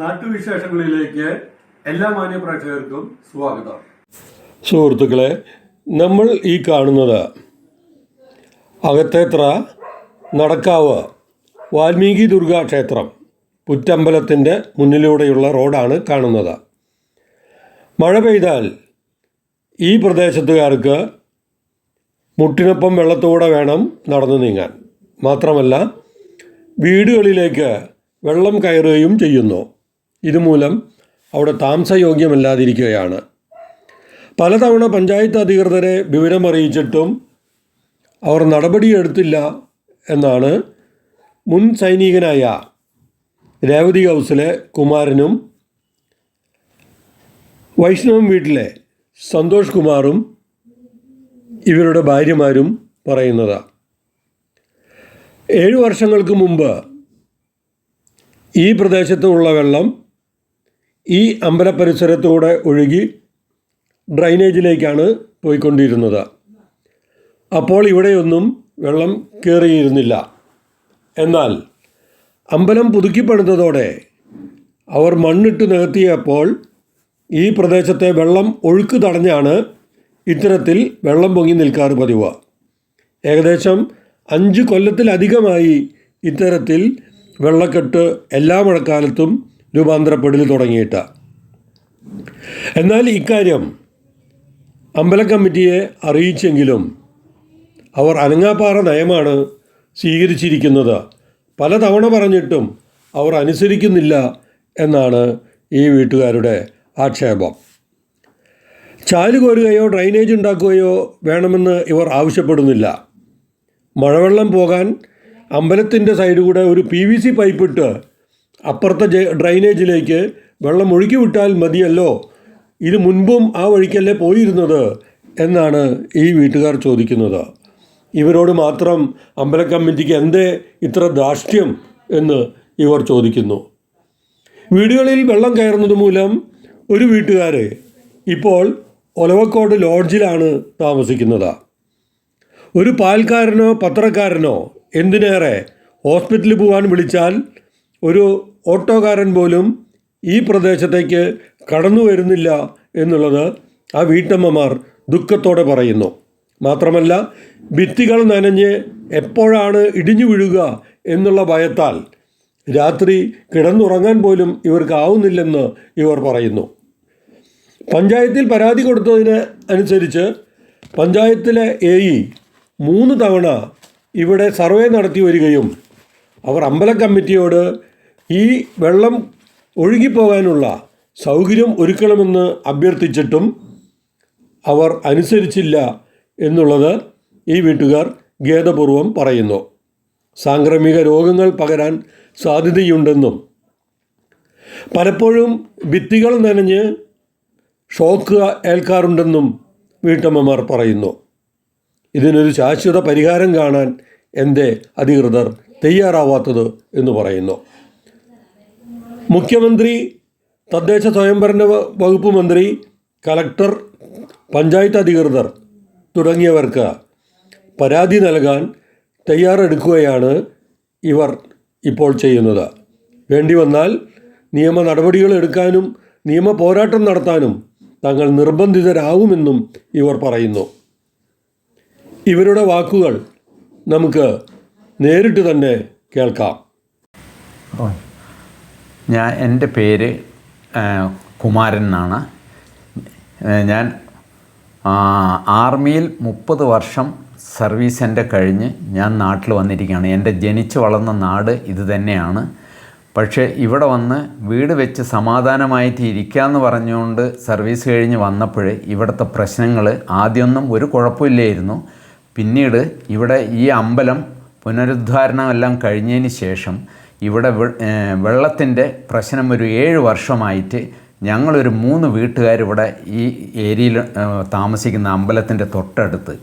നാട്ടുവിശേഷങ്ങളിലേക്ക് എല്ലാ മാന്യ പ്രേക്ഷകർക്കും സ്വാഗതം. സുഹൃത്തുക്കളെ നമ്മൾ ഈ കാണുന്നത് അകത്തേത്ര നടക്കാവ് വാൽമീകി ദുർഗാ ക്ഷേത്രം പുറ്റമ്പലത്തിന്റെ മുന്നിലൂടെയുള്ള റോഡാണ് കാണുന്നത്. മഴ പെയ്താൽ ഈ പ്രദേശത്തുകാർക്ക് മുട്ടിനൊപ്പം വെള്ളത്തോടെ വേണം നടന്നു നീങ്ങാൻ. മാത്രമല്ല വീടുകളിലേക്ക് വെള്ളം കയറുകയും ചെയ്യുന്നു. ഇതുമൂലം അവിടെ താമസയോഗ്യമല്ലാതിരിക്കുകയാണ്. പലതവണ പഞ്ചായത്ത് അധികൃതരെ വിവരം വിവരമറിയിച്ചിട്ടും അവർ നടപടിയെടുത്തില്ല എന്നാണ് മുൻ സൈനികനായ രേവതി ഹൗസിലെ കുമാരനും വൈഷ്ണവം വീട്ടിലെ സന്തോഷ് കുമാറും ഇവരുടെ ഭാര്യമാരും പറയുന്നത്. ഏഴു വർഷങ്ങൾക്ക് മുമ്പ് ഈ പ്രദേശത്തുള്ള വെള്ളം ഈ അമ്പലപരിസരത്തൂടെ ഒഴുകി ഡ്രൈനേജിലേക്കാണ് പോയിക്കൊണ്ടിരുന്നത്. അപ്പോൾ ഇവിടെയൊന്നും വെള്ളം കയറിയിരുന്നില്ല എന്നാൽ അമ്പലം പുതുക്കിപ്പണിതതോടെ അവർ മണ്ണിട്ട് നികത്തിയപ്പോൾ ഈ പ്രദേശത്തെ വെള്ളം ഒഴുക്ക് തടഞ്ഞാണ് ഇത്തരത്തിൽ വെള്ളം പൊങ്ങി നിൽക്കാറ് പതിവ്. ഏകദേശം അഞ്ച് കൊല്ലത്തിലധികമായി ഇത്തരത്തിൽ വെള്ളക്കെട്ട് എല്ലാ മഴക്കാലത്തും രൂപാന്തരപ്പെടൽ തുടങ്ങിയിട്ട്. എന്നാൽ ഇക്കാര്യം അമ്പല കമ്മിറ്റിയെ അറിയിച്ചെങ്കിലും അവർ അനങ്ങാപ്പാറ നയമാണ് സ്വീകരിച്ചിരിക്കുന്നത്. പലതവണ പറഞ്ഞിട്ടും അവർ അനുസരിക്കുന്നില്ല എന്നാണ് ഈ വീട്ടുകാരുടെ ആക്ഷേപം. ചാൽ കോരുകയോ ഡ്രൈനേജ് ഉണ്ടാക്കുകയോ വേണമെന്ന് ഇവർ ആവശ്യപ്പെടുന്നില്ല. മഴവെള്ളം പോകാൻ അമ്പലത്തിന്റെ സൈഡ് കൂടെ ഒരു പി വി സി പൈപ്പിട്ട് അപ്പുറത്തെ ഡ്രൈനേജിലേക്ക് വെള്ളം ഒഴുക്കി വിട്ടാൽ മതിയല്ലോ. ഇത് മുൻപും ആ വഴിക്കല്ലേ പോയിരുന്നത് എന്നാണ് ഈ വീട്ടുകാർ ചോദിക്കുന്നത്. ഇവരോട് മാത്രം അമ്പല കമ്മിറ്റിക്ക് എന്തേ ഇത്ര ധാർഷ്ട്യം എന്ന് ഇവർ ചോദിക്കുന്നു. വീടുകളിൽ വെള്ളം കയറുന്നത് മൂലം ഒരു വീട്ടുകാർ ഇപ്പോൾ ഒലവക്കോട് ലോഡ്ജിലാണ് താമസിക്കുന്നത്. ഒരു പാൽക്കാരനോ പത്രക്കാരനോ എന്തിനേറെ ഹോസ്പിറ്റലിൽ പോകാൻ വിളിച്ചാൽ ഒരു ഓട്ടോകാരൻ പോലും ഈ പ്രദേശത്തേക്ക് കടന്നു വരുന്നില്ല എന്നുള്ളത് ആ വീട്ടമ്മമാർ ദുഃഖത്തോടെ പറയുന്നു. മാത്രമല്ല ഭിത്തികൾ നനഞ്ഞ് എപ്പോഴാണ് ഇടിഞ്ഞു വീഴുക എന്നുള്ള ഭയത്താൽ രാത്രി കിടന്നുറങ്ങാൻ പോലും ഇവർക്കാവുന്നില്ലെന്ന് ഇവർ പറയുന്നു. പഞ്ചായത്തിൽ പരാതി കൊടുത്തതിന് അനുസരിച്ച് പഞ്ചായത്തിലെ എ ഇ മൂന്ന് തവണ ഇവിടെ സർവേ നടത്തി വരികയും അവർ അമ്പല കമ്മിറ്റിയോട് ഈ വെള്ളം ഒഴുകിപ്പോകാനുള്ള സൗകര്യം ഒരുക്കണമെന്ന് അഭ്യർത്ഥിച്ചിട്ടും അവർ അനുസരിച്ചില്ല എന്നുള്ളത് ഈ വീട്ടുകാർ ഖേദപൂർവം പറയുന്നു. സാംക്രമിക രോഗങ്ങൾ പകരാൻ സാധ്യതയുണ്ടെന്നും പലപ്പോഴും ഭിത്തികൾ നനഞ്ഞ് ഷോക്ക് ഏൽക്കാറുണ്ടെന്നും വീട്ടമ്മമാർ പറയുന്നു. ഇതിനൊരു ശാശ്വത പരിഹാരം കാണാൻ എന്റെ അധികൃതർ തയ്യാറാവാത്തത് എന്ന് പറയുന്നു. മുഖ്യമന്ത്രി തദ്ദേശ സ്വയംഭരണ വകുപ്പ് മന്ത്രി കലക്ടർ പഞ്ചായത്ത് അധികൃതർ തുടങ്ങിയവർക്ക് പരാതി നൽകാൻ തയ്യാറെടുക്കുകയാണ് ഇവർ ഇപ്പോൾ ചെയ്യുന്നത്. വേണ്ടി വന്നാൽ നിയമ നടപടികൾ എടുക്കാനും നിയമ പോരാട്ടം നടത്താനും തങ്ങൾ നിർബന്ധിതരാകുമെന്നും ഇവർ പറയുന്നു. ഇവരുടെ വാക്കുകൾ നമുക്ക് നേരിട്ട് തന്നെ കേൾക്കാം. ഞാൻ എന്റെ പേര് കുമാരൻ എന്നാണ്. ഞാൻ ആർമിയിൽ മുപ്പത് വർഷം സർവീസ് എന്റെ കഴിഞ്ഞ് ഞാൻ നാട്ടിൽ വന്നിരിക്കുകയാണ്. എന്റെ ജനിച്ചു വളർന്ന നാട് ഇത് തന്നെയാണ്. പക്ഷേ ഇവിടെ വന്ന് വീട് വെച്ച് സമാധാനമായിട്ട് ഇരിക്കാമെന്ന് പറഞ്ഞുകൊണ്ട് സർവീസ് കഴിഞ്ഞ് വന്നപ്പോൾ ഇവിടുത്തെ പ്രശ്നങ്ങൾ ആദ്യമൊന്നും ഒരു കുഴപ്പമില്ലായിരുന്നു. പിന്നീട് ഇവിടെ ഈ അമ്പലം പുനരുദ്ധാരണമെല്ലാം കഴിഞ്ഞതിന് ശേഷം ഇവിടെ വെള്ളത്തിന്റെ പ്രശ്നം ഒരു ഏഴ് വർഷമായിട്ട് ഞങ്ങളൊരു മൂന്ന് വീട്ടുകാർ ഇവിടെ ഈ ഏരിയയിൽ താമസിക്കുന്ന അമ്പലത്തിന്റെ തൊട്ടടുത്ത്.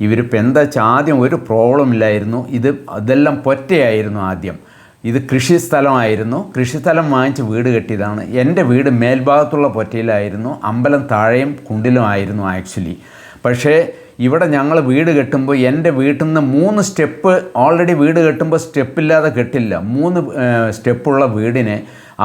ഇവരിപ്പോൾ എന്താ വെച്ചാൽ ആദ്യം ഒരു പ്രോബ്ലം ഇല്ലായിരുന്നു. ഇത് അതെല്ലാം പൊറ്റയായിരുന്നു ആദ്യം. ഇത് കൃഷി സ്ഥലമായിരുന്നു. കൃഷി സ്ഥലം വാങ്ങിച്ച് വീട് കെട്ടിയതാണ്. എന്റെ വീട് മേൽഭാഗത്തുള്ള പൊറ്റയിലായിരുന്നു. അമ്പലം താഴെയും കുണ്ടിലും ആയിരുന്നു ആക്ച്വലി. പക്ഷേ ഇവിടെ ഞങ്ങൾ വീട് കെട്ടുമ്പോൾ എന്റെ വീട്ടിൽ നിന്ന് മൂന്ന് സ്റ്റെപ്പ് ഓൾറെഡി വീട് കെട്ടുമ്പോൾ സ്റ്റെപ്പില്ലാതെ കെട്ടില്ല. മൂന്ന് സ്റ്റെപ്പുള്ള വീടിനെ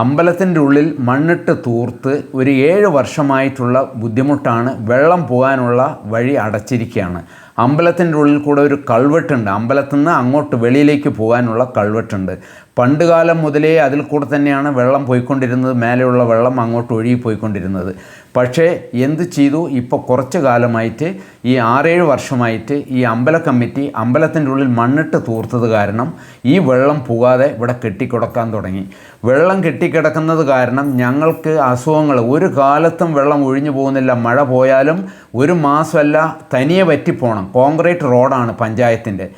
അമ്പലത്തിന്റെ ഉള്ളിൽ മണ്ണിട്ട് തൂർത്ത് ഒരു ഏഴ് വർഷമായിട്ടുള്ള ബുദ്ധിമുട്ടാണ് വെള്ളം പോകാനുള്ള വഴി അടച്ചിരിക്കുകയാണ് അമ്പലത്തിന്റെ ഉള്ളിൽ കൂടെ ഒരു കൾവെട്ടുണ്ട്. അമ്പലത്തിൽ നിന്ന് അങ്ങോട്ട് വെളിയിലേക്ക് പോകാനുള്ള കൾവെട്ടുണ്ട്. പണ്ട് കാലം മുതലേ അതിൽ കൂടെ തന്നെയാണ് വെള്ളം പോയിക്കൊണ്ടിരുന്നത്. മേലെയുള്ള വെള്ളം അങ്ങോട്ട് ഒഴുകി പോയിക്കൊണ്ടിരുന്നത്. പക്ഷേ എന്ത് ചെയ്തു? ഇപ്പോൾ കുറച്ച് കാലമായിട്ട് ഈ ആറേഴ് വർഷമായിട്ട് ഈ അമ്പല കമ്മിറ്റി അമ്പലത്തിന്റെ ഉള്ളിൽ മണ്ണിട്ട് തൂർത്തത് കാരണം ഈ വെള്ളം പോകാതെ ഇവിടെ കെട്ടിക്കിടക്കാൻ തുടങ്ങി. വെള്ളം കെട്ടിക്കിടക്കുന്നത് കാരണം ഞങ്ങൾക്ക് അസുഖങ്ങൾ. ഒരു കാലത്തും വെള്ളം ഒഴിഞ്ഞു പോകുന്നില്ല. മഴ പോയാലും ഒരു മാസമല്ല തനിയെ പറ്റിപ്പോണം കോൺക്രീറ്റ് റോഡാണ് പഞ്ചായത്തിന്റെ.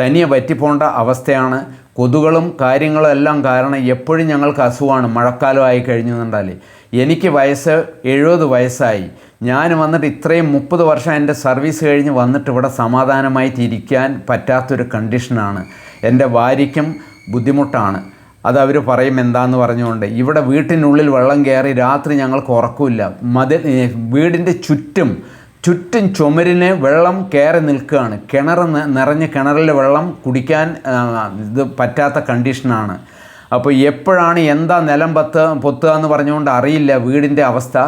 തനിയെ പറ്റിപ്പോണ്ട അവസ്ഥയാണ് കൊതുകളും കാര്യങ്ങളും എല്ലാം കാരണം എപ്പോഴും ഞങ്ങൾക്ക് അസുഖമാണ്. മഴക്കാലമായി കഴിഞ്ഞു എന്നുണ്ടാൽ എനിക്ക് വയസ്സ് എഴുപത് വയസ്സായി. ഞാൻ വന്നിട്ട് ഇത്രയും മുപ്പത് വർഷം എന്റെ സർവീസ് കഴിഞ്ഞ് വന്നിട്ട് ഇവിടെ സമാധാനമായി തിരിക്കാൻ പറ്റാത്തൊരു കണ്ടീഷനാണ്. എന്റെ ഭാര്യയ്ക്കും ബുദ്ധിമുട്ടാണ്. അത് അവർ പറയും എന്താന്ന് പറഞ്ഞുകൊണ്ട്. ഇവിടെ വീട്ടിനുള്ളിൽ വെള്ളം കയറി രാത്രി ഞങ്ങൾക്ക് ഉറക്കില്ല മതി വീടിന്റെ ചുറ്റും ചുറ്റും ചുമരിന് വെള്ളം കയറി നിൽക്കുകയാണ്. കിണർ നിറഞ്ഞ് കിണറിലെ വെള്ളം കുടിക്കാൻ ഇത് പറ്റാത്ത കണ്ടീഷനാണ്. അപ്പോൾ എപ്പോഴാണ് എന്താ നിലം പത്ത് പൊത്തുക എന്ന് പറഞ്ഞുകൊണ്ട് അറിയില്ല വീടിന്റെ അവസ്ഥ.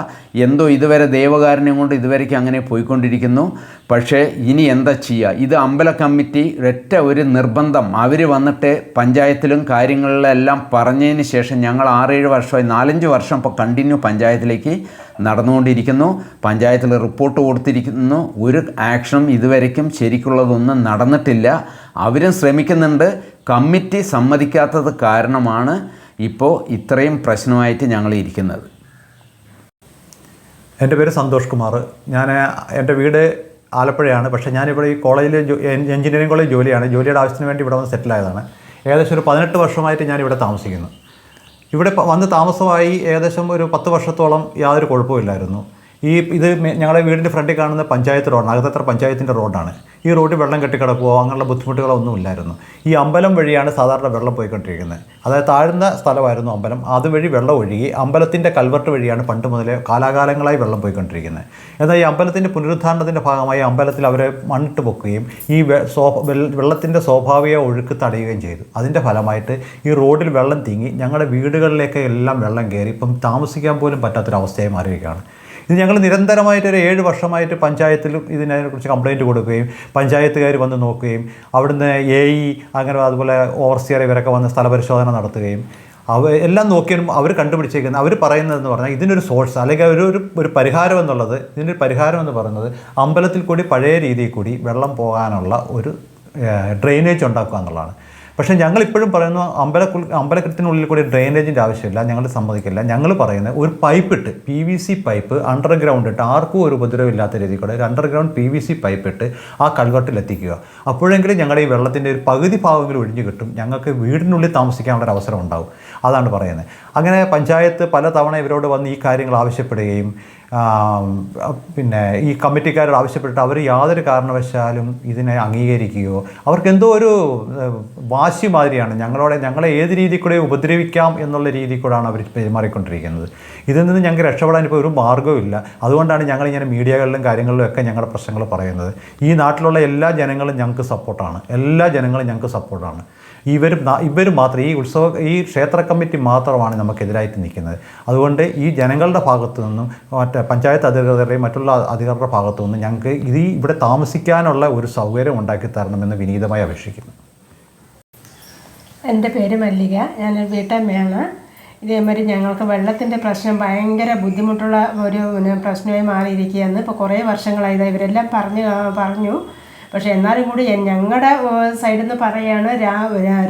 എന്തോ ഇതുവരെ ദൈവകാരുണ്യം കൊണ്ട് ഇതുവരേക്കും അങ്ങനെ പോയിക്കൊണ്ടിരിക്കുന്നു. പക്ഷേ ഇനി എന്താ ചെയ്യുക? ഇത് അമ്പല കമ്മിറ്റി ഒറ്റ ഒരു നിർബന്ധം. അവർ വന്നിട്ട് പഞ്ചായത്തിലും കാര്യങ്ങളിലെല്ലാം പറഞ്ഞതിന് ശേഷം ഞങ്ങൾ ആറേഴ് വർഷമായി നാലഞ്ച് വർഷം ഇപ്പോൾ കണ്ടിന്യൂ പഞ്ചായത്തിലേക്ക് നടന്നുകൊണ്ടിരിക്കുന്നു. പഞ്ചായത്തിൽ റിപ്പോർട്ട് കൊടുത്തിരിക്കുന്നു. ഒരു ആക്ഷനും ഇതുവരയ്ക്കും ശരിക്കുള്ളതൊന്നും നടന്നിട്ടില്ല. അവരും ശ്രമിക്കുന്നുണ്ട്. കമ്മിറ്റി സമ്മതിക്കാത്തത് കാരണമാണ് ഇപ്പോൾ ഇത്രയും പ്രശ്നമായിട്ട് ഞങ്ങൾ ഇരിക്കുന്നത്. എന്റെ പേര് സന്തോഷ് കുമാർ. ഞാൻ എന്റെ വീട് ആലപ്പുഴയാണ്. പക്ഷേ ഞാനിവിടെ ഈ കോളേജിൽ എഞ്ചിനീയറിംഗ് കോളേജ് ജോലിയാണ്. ജോലിയുടെ ആവശ്യത്തിന് വേണ്ടി ഇവിടെ വന്ന് സെറ്റിലായതാണ്. ഏകദേശം ഒരു പതിനെട്ട് വർഷമായിട്ട് ഞാൻ ഇവിടെ താമസിക്കുന്നു. ഇവിടെ വന്ന് താമസമായി ഏകദേശം ഒരു പത്ത് വർഷത്തോളം യാതൊരു കുഴപ്പമില്ലായിരുന്നു ഈ ഇത് ഞങ്ങളുടെ വീടിന്റെ ഫ്രണ്ടിൽ കാണുന്ന പഞ്ചായത്ത് റോഡാണ്. അകത്തത്ര പഞ്ചായത്തിന്റെ റോഡാണ്. ഈ റോഡിൽ വെള്ളം കെട്ടിക്കിടക്കുകയോ അങ്ങനെയുള്ള ബുദ്ധിമുട്ടുകളൊന്നും ഇല്ലായിരുന്നു. ഈ അമ്പലം വഴിയാണ് സാധാരണ വെള്ളം പോയിക്കൊണ്ടിരിക്കുന്നത്. അതായത് താഴ്ന്ന സ്ഥലമായിരുന്നു അമ്പലം. അതുവഴി വെള്ളം ഒഴുകി അമ്പലത്തിന്റെ കൽവർട്ട് വഴിയാണ് പണ്ട് മുതലേ കാലാകാലങ്ങളായി വെള്ളം പോയിക്കൊണ്ടിരിക്കുന്നത്. എന്നാൽ ഈ അമ്പലത്തിന്റെ പുനരുദ്ധാരണത്തിന്റെ ഭാഗമായി അമ്പലത്തിൽ അവരെ മണ്ണിട്ട് പൊക്കുകയും ഈ വെള്ളത്തിന്റെ സ്വാഭാവിക ഒഴുക്ക് തടയുകയും ചെയ്തു. അതിന്റെ ഫലമായിട്ട് ഈ റോഡിൽ വെള്ളം തിങ്ങി ഞങ്ങളുടെ വീടുകളിലേക്ക് എല്ലാം വെള്ളം കയറി ഇപ്പം താമസിക്കാൻ പോലും പറ്റാത്തൊരവസ്ഥയായി മാറിയിരിക്കുകയാണ്. ഇത് ഞങ്ങൾ നിരന്തരമായിട്ട് ഒരു ഏഴ് വർഷമായിട്ട് പഞ്ചായത്തിലും ഇതിനെക്കുറിച്ച് കംപ്ലയിന്റ് കൊടുക്കുകയും പഞ്ചായത്തുകാർ വന്ന് നോക്കുകയും അവിടുന്ന് എ ഇ അങ്ങനെ അതുപോലെ ഓവർസിയർ ഇവരൊക്കെ വന്ന് സ്ഥലപരിശോധന നടത്തുകയും അവ എല്ലാം നോക്കിയാലും അവർ കണ്ടുപിടിച്ചേക്കുന്നത് അവർ പറയുന്നതെന്ന് പറഞ്ഞാൽ ഇതിനൊരു സോഴ്സ് അല്ലെങ്കിൽ ഒരു ഒരു ഒരു പരിഹാരം എന്നുള്ളത് ഇതിനൊരു പരിഹാരം എന്ന് പറയുന്നത് അമ്പലത്തിൽ കൂടി പഴയ രീതിയിൽ കൂടി വെള്ളം പോകാനുള്ള ഒരു ഡ്രെയിനേജ് ഉണ്ടാക്കുക എന്നുള്ളതാണ്. പക്ഷേ ഞങ്ങൾ ഇപ്പോഴും പറയുന്നു അമ്പല അമ്പലക്കെട്ടിനുള്ളിൽ കൂടി ഡ്രെയിനേജിന്റെ ആവശ്യമില്ല ഞങ്ങൾ സമ്മതിക്കില്ല. ഞങ്ങൾ പറയുന്നത് ഒരു പൈപ്പ് ഇട്ട് P V C pipe underground ഇട്ട് ആർക്കും ഒരു ഉപദ്രവമില്ലാത്ത രീതിയിൽ കൂടെ ഒരു underground P V C pipe ഇട്ട് ആ കൽവട്ടിൽ എത്തിക്കുക. അപ്പോഴെങ്കിലും ഞങ്ങളുടെ ഈ വെള്ളത്തിന്റെ ഒരു പകുതി ഭാഗങ്ങൾ ഒഴിഞ്ഞു കിട്ടും. ഞങ്ങൾക്ക് വീടിനുള്ളിൽ താമസിക്കാനുള്ള ഒരു അവസരം ഉണ്ടാവും. അതാണ് പറയുന്നത്. അങ്ങനെ പഞ്ചായത്ത് പല തവണ ഇവരോട് വന്ന് ഈ കാര്യങ്ങൾ ആവശ്യപ്പെടുകയും പിന്നെ ഈ കമ്മിറ്റിക്കാരോട് ആവശ്യപ്പെട്ടിട്ട് അവർ യാതൊരു കാരണവശാലും ഇതിനെ അംഗീകരിക്കുകയോ അവർക്ക് എന്തോ ഒരു വാശി മാതിരിയാണ് ഞങ്ങളോടെ ഞങ്ങളെ ഏത് രീതിയിൽ കൂടെ ഉപദ്രവിക്കാം എന്നുള്ള രീതിയിൽ കൂടെയാണ് അവർ പെരുമാറിക്കൊണ്ടിരിക്കുന്നത്. ഇതിൽ നിന്ന് ഞങ്ങൾക്ക് രക്ഷപ്പെടാൻ ഇപ്പോൾ ഒരു മാർഗവും ഇല്ല. അതുകൊണ്ടാണ് ഞങ്ങളിങ്ങനെ മീഡിയകളിലും കാര്യങ്ങളിലും ഒക്കെ ഞങ്ങളുടെ പ്രശ്നങ്ങൾ പറയുന്നത്. ഈ നാട്ടിലുള്ള എല്ലാ ജനങ്ങളും ഞങ്ങൾക്ക് സപ്പോർട്ടാണ്. എല്ലാ ജനങ്ങളും ഞങ്ങൾക്ക് സപ്പോർട്ടാണ്. ഇവർ ഇവർ മാത്രം ഈ ഉത്സവ ഈ ക്ഷേത്ര കമ്മിറ്റി മാത്രമാണ് നമുക്കെതിരായിട്ട് നിൽക്കുന്നത്. അതുകൊണ്ട് ഈ ജനങ്ങളുടെ ഭാഗത്തു നിന്നും മറ്റേ പഞ്ചായത്ത് അധികൃതരുടെയും മറ്റുള്ള അധികൃതരുടെ ഭാഗത്തു നിന്നും ഞങ്ങൾക്ക് ഇത് ഇവിടെ താമസിക്കാനുള്ള ഒരു സൗകര്യം ഉണ്ടാക്കി തരണമെന്ന് വിനീതമായി അപേക്ഷിക്കുന്നു. എന്റെ പേര് മല്ലിക. ഞാനൊരു വീട്ടമ്മയാണ്. ഇതേമാതിരി ഞങ്ങൾക്ക് വെള്ളത്തിന്റെ പ്രശ്നം ഭയങ്കര ബുദ്ധിമുട്ടുള്ള ഒരു പ്രശ്നമായി മാറിയിരിക്കുകയാണ്. ഇപ്പോൾ കുറേ വർഷങ്ങളായി ഇതാ ഇവരെല്ലാം പറഞ്ഞു പറഞ്ഞു. പക്ഷേ എന്നാലും കൂടി ഞങ്ങളുടെ സൈഡിൽ നിന്ന് പറയുകയാണ്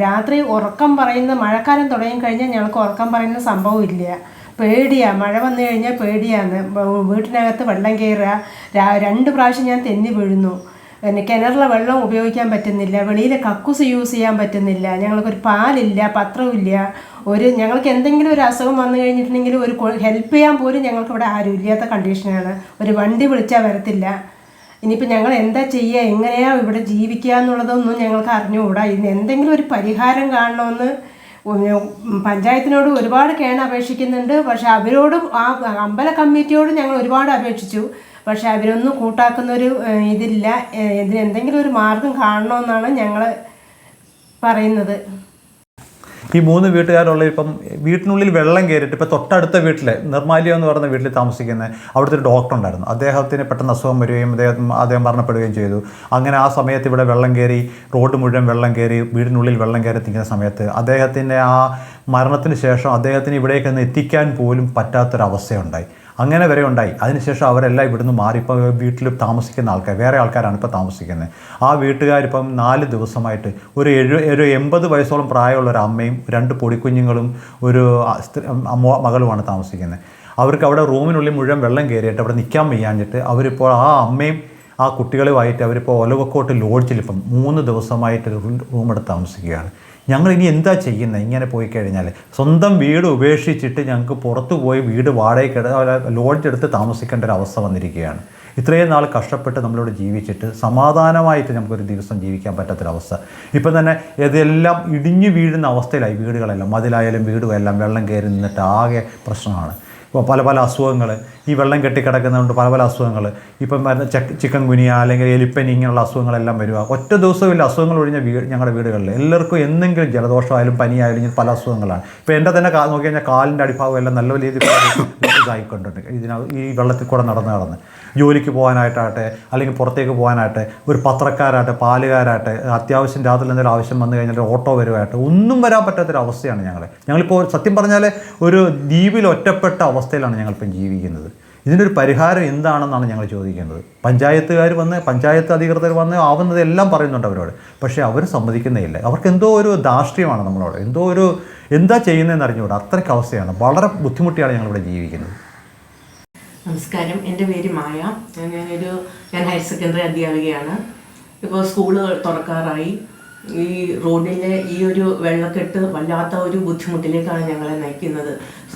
രാത്രി ഉറക്കം പറയുന്ന മഴക്കാലം തുടങ്ങി കഴിഞ്ഞാൽ ഞങ്ങൾക്ക് ഉറക്കം പറയുന്ന സംഭവം ഇല്ല. പേടിയാണ് മഴ വന്നു കഴിഞ്ഞാൽ പേടിയാണ് വീട്ടിനകത്ത് വെള്ളം കയറുക. രണ്ട് പ്രാവശ്യം ഞാൻ തെന്നി വീഴുന്നു. പിന്നെ കിണറിലെ വെള്ളം ഉപയോഗിക്കാൻ പറ്റുന്നില്ല വെളിയിൽ കക്കൂസ് യൂസ് ചെയ്യാൻ പറ്റുന്നില്ല ഞങ്ങൾക്കൊരു പാലില്ല പത്രമില്ല ഒരു ഞങ്ങൾക്ക് എന്തെങ്കിലും ഒരു അസുഖം വന്നു കഴിഞ്ഞിട്ടുണ്ടെങ്കിൽ ഒരു ഹെൽപ്പ് ചെയ്യാൻ പോലും ഞങ്ങൾക്ക് ഇവിടെ ആരും ഇല്ലാത്ത കണ്ടീഷനാണ് ഒരു വണ്ടി വിളിച്ചാൽ വരത്തില്ല. ഇനിയിപ്പോൾ ഞങ്ങൾ എന്താ ചെയ്യുക എങ്ങനെയാണ് ഇവിടെ ജീവിക്കുക എന്നുള്ളതൊന്നും ഞങ്ങൾക്ക് അറിഞ്ഞുകൂടാ. ഇതിന് എന്തെങ്കിലും ഒരു പരിഹാരം കാണണമെന്ന് പഞ്ചായത്തിനോട് ഒരുപാട് കേണ അപേക്ഷിക്കുന്നുണ്ട് പക്ഷെ അവരോടും ആ അമ്പല കമ്മിറ്റിയോടും ഞങ്ങൾ ഒരുപാട് അപേക്ഷിച്ചു. പക്ഷെ അവരൊന്നും കൂട്ടാക്കുന്നൊരു ഇതില്ല. ഇതിന് എന്തെങ്കിലും ഒരു മാർഗം കാണണമെന്നാണ് ഞങ്ങൾ പറയുന്നത്. ഈ മൂന്ന് വീട്ടുകാരുള്ള ഇപ്പം വീട്ടിനുള്ളിൽ വെള്ളം കയറിയിട്ട് ഇപ്പോൾ തൊട്ടടുത്ത വീട്ടിൽ നിർമാല്യം എന്ന് പറയുന്ന വീട്ടിൽ താമസിക്കുന്ന അവിടുത്തെ ഒരു ഡോക്ടർ ഉണ്ടായിരുന്നു. അദ്ദേഹത്തിന് പെട്ടെന്ന് അസുഖം വരികയും അദ്ദേഹം അദ്ദേഹം മരണപ്പെടുകയും ചെയ്തു. അങ്ങനെ ആ സമയത്ത് ഇവിടെ വെള്ളം കയറി റോഡ് മുഴുവൻ വെള്ളം കയറി വീടിനുള്ളിൽ വെള്ളം കയറി നിൽക്കുന്ന സമയത്ത് അദ്ദേഹത്തിന്റെ ആ മരണത്തിന് ശേഷം അദ്ദേഹത്തിന് ഇവിടേക്കൊന്ന് എത്തിക്കാൻ പോലും പറ്റാത്തൊരവസ്ഥയുണ്ടായി. അങ്ങനെ വരെ ഉണ്ടായി. അതിനുശേഷം അവരെല്ലാം ഇവിടുന്ന് മാറി. ഇപ്പോൾ വീട്ടിൽ താമസിക്കുന്ന ആൾക്കാർ വേറെ ആൾക്കാരാണ് ഇപ്പോൾ താമസിക്കുന്നത്. ആ വീട്ടുകാരിപ്പം നാല് ദിവസമായിട്ട് ഒരു എഴു ഒരു എൺപത് വയസ്സോളം പ്രായമുള്ള ഒരു അമ്മയും രണ്ട് പൊടിക്കുഞ്ഞുങ്ങളും ഒരു മകളുമാണ് താമസിക്കുന്നത്. അവർക്ക് അവിടെ റൂമിനുള്ളിൽ മുഴുവൻ വെള്ളം കയറിയിട്ട് അവിടെ നിൽക്കാൻ വയ്യാഞ്ഞിട്ട് അവരിപ്പോൾ ആ അമ്മയും ആ കുട്ടികളുമായിട്ട് അവരിപ്പോൾ ഒലവക്കോട്ട് ലോഡ്ജിൽ ഇപ്പം മൂന്ന് ദിവസമായിട്ട് റൂം എടുത്ത് താമസിക്കുകയാണ്. ഞങ്ങൾ ഇനി എന്താ ചെയ്യുന്നത് ഇങ്ങനെ പോയി കഴിഞ്ഞാൽ സ്വന്തം വീട് ഉപേക്ഷിച്ചിട്ട് ഞങ്ങൾക്ക് പുറത്തു പോയി വീട് വാടകയ്ക്ക് ലോഡ്ജ് എടുത്ത് താമസിക്കേണ്ട ഒരു അവസ്ഥ വന്നിരിക്കുകയാണ്. ഇത്രയും നാൾ കഷ്ടപ്പെട്ട് നമ്മളിവിടെ ജീവിച്ചിട്ട് സമാധാനമായിട്ട് നമുക്കൊരു ദിവസം ജീവിക്കാൻ പറ്റാത്തൊരവസ്ഥ. ഇപ്പം തന്നെ ഇതെല്ലാം ഇടിഞ്ഞു വീഴുന്ന അവസ്ഥയിലായി വീടുകളെല്ലാം. മതിലായാലും വീടുമെല്ലാം വെള്ളം കയറി നിന്നിട്ട് ആകെ പ്രശ്നമാണ്. ഇപ്പോൾ പല പല അസുഖങ്ങൾ ഈ വെള്ളം കെട്ടിക്കിടക്കുന്നതുകൊണ്ട് പല പല അസുഖങ്ങൾ ഇപ്പം വരുന്ന ചെക്ക് ചിക്കൻ ഗുനിയ അല്ലെങ്കിൽ എലിപ്പനി ഇങ്ങനെയുള്ള അസുഖങ്ങളെല്ലാം വരിക. ഒറ്റ ദിവസമില്ല അസുഖങ്ങൾ ഒഴിഞ്ഞ വീട് ഞങ്ങളുടെ വീടുകളിൽ. എല്ലാവർക്കും എന്തെങ്കിലും ജലദോഷമായാലും പനിയായാലും ഇങ്ങനെ പല അസുഖങ്ങളാണ്. ഇപ്പോൾ എന്റെ തന്നെ നോക്കി കഴിഞ്ഞാൽ കാലിന്റെ അടിഭാഗം എല്ലാം നല്ല രീതിയിൽ ഇതായിക്കൊണ്ടുണ്ട്. ഇതിനകത്ത് ഈ വെള്ളത്തിൽ കൂടെ നടന്ന് നടന്ന്. ജോലിക്ക് പോകാനായിട്ടാകട്ടെ അല്ലെങ്കിൽ പുറത്തേക്ക് പോകാനായിട്ട് ഒരു പത്രക്കാരാകട്ടെ പാലുകാരാകട്ടെ അത്യാവശ്യം രാത്രി എന്തെങ്കിലും ആവശ്യം വന്നു കഴിഞ്ഞാൽ ഓട്ടോ വരുവായിട്ട്. ഒന്നും വരാൻ പറ്റാത്തൊരവസ്ഥയാണ് ഞങ്ങൾ ഞങ്ങളിപ്പോൾ സത്യം പറഞ്ഞാൽ ഒരു ദ്വീപിൽ ഒറ്റപ്പെട്ട അവസ്ഥയിലാണ് ഞങ്ങളിപ്പം ജീവിക്കുന്നത്. ഇതിന്റെ ഒരു പരിഹാരം എന്താണെന്നാണ് ഞങ്ങൾ ചോദിക്കുന്നത്. പഞ്ചായത്തുകാർ വന്ന് പഞ്ചായത്ത് അധികൃതർ വന്ന് ആവുന്നതെല്ലാം പറയുന്നുണ്ട് അവരോട്. പക്ഷേ അവർ സമ്മതിക്കുന്നേയില്ല. അവർക്ക് എന്തോ ഒരു ധാർഷ്ട്യമാണ് നമ്മളോട്. എന്തോ ഒരു എന്താ ചെയ്യുന്നതെന്ന് അറിഞ്ഞുകൂടാ. അത്രയ്ക്ക് അവസ്ഥയാണ്. വളരെ ബുദ്ധിമുട്ടിയാണ് ഞങ്ങളിവിടെ ജീവിക്കുന്നത്. നമസ്കാരം. എന്റെ പേര് മായ. ഞാനൊരു ഞാൻ ഹയർ സെക്കൻഡറി അധ്യാപികയാണ്. ഇപ്പോൾ സ്കൂൾ തുറക്കാറായി. ഈ റോഡിലെ ഈ ഒരു വെള്ളക്കെട്ട് വല്ലാത്ത ഒരു ബുദ്ധിമുട്ടിലേക്കാണ് ഞങ്ങളെ നയിക്കുന്നത്.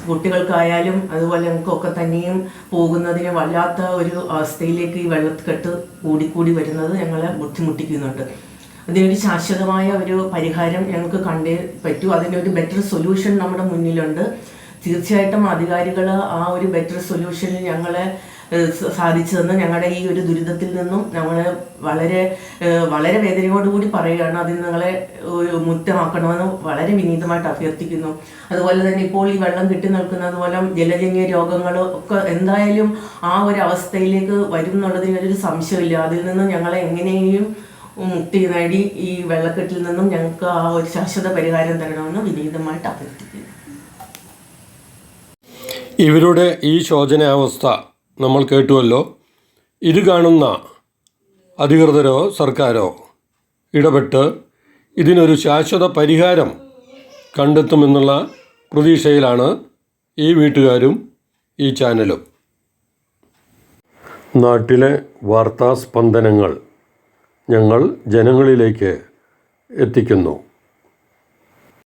കുട്ടികൾക്കായാലും അതുപോലെ ഞങ്ങൾക്കൊക്കെ തന്നെയും പോകുന്നതിന് വല്ലാത്ത ഒരു അവസ്ഥയിലേക്ക് ഈ വെള്ളക്കെട്ട് കൂടിക്കൂടി വരുന്നത് ഞങ്ങളെ ബുദ്ധിമുട്ടിക്കുന്നുണ്ട്. അതിനൊരു ശാശ്വതമായ ഒരു പരിഹാരം ഞങ്ങൾക്ക് കണ്ടേ പറ്റൂ. അതിനൊരു ബെറ്റർ സൊല്യൂഷൻ നമ്മുടെ മുന്നിലുണ്ട്. തീർച്ചയായിട്ടും അധികാരികൾ ആ ഒരു ബെറ്റർ സൊല്യൂഷനിൽ ഞങ്ങളെ സാധിച്ചു തന്ന് ഞങ്ങളുടെ ഈ ഒരു ദുരിതത്തിൽ നിന്നും ഞങ്ങൾ വളരെ വളരെ വേദനയോടുകൂടി പറയുകയാണ്. അതിൽ നിങ്ങളെ മുക്തമാക്കണമെന്ന് വളരെ വിനീതമായിട്ട് അഭ്യർത്ഥിക്കുന്നു. അതുപോലെ തന്നെ ഇപ്പോൾ ഈ വെള്ളം കിട്ടി നിൽക്കുന്നത് മൂലം ജലജന്യ രോഗങ്ങൾ ഒക്കെ എന്തായാലും ആ ഒരു അവസ്ഥയിലേക്ക് വരും എന്നുള്ളതിന് ഒരു സംശയമില്ല. അതിൽ നിന്നും ഞങ്ങളെ എങ്ങനെയും മുക്തി നേടി ഈ വെള്ളക്കെട്ടിൽ നിന്നും ഞങ്ങൾക്ക് ആ ഒരു ശാശ്വത പരിഹാരം തരണമെന്ന് വിനീതമായിട്ട് അഭ്യർത്ഥിക്കുന്നു. ഇവരുടെ ഈ ശോചനാവസ്ഥ നമ്മൾ കേട്ടുവല്ലോ. ഇത് കാണുന്ന അധികൃതരോ സർക്കാരോ ഇടപെട്ട് ഇതിനൊരു ശാശ്വത പരിഹാരം കണ്ടെത്തുമെന്നുള്ള പ്രതീക്ഷയിലാണ് ഈ വീട്ടുകാരും ഈ ചാനലും. നാട്ടിലെ വാർത്താ സ്പന്ദനങ്ങൾ ഞങ്ങൾ ജനങ്ങളിലേക്ക് എത്തിക്കുന്നു.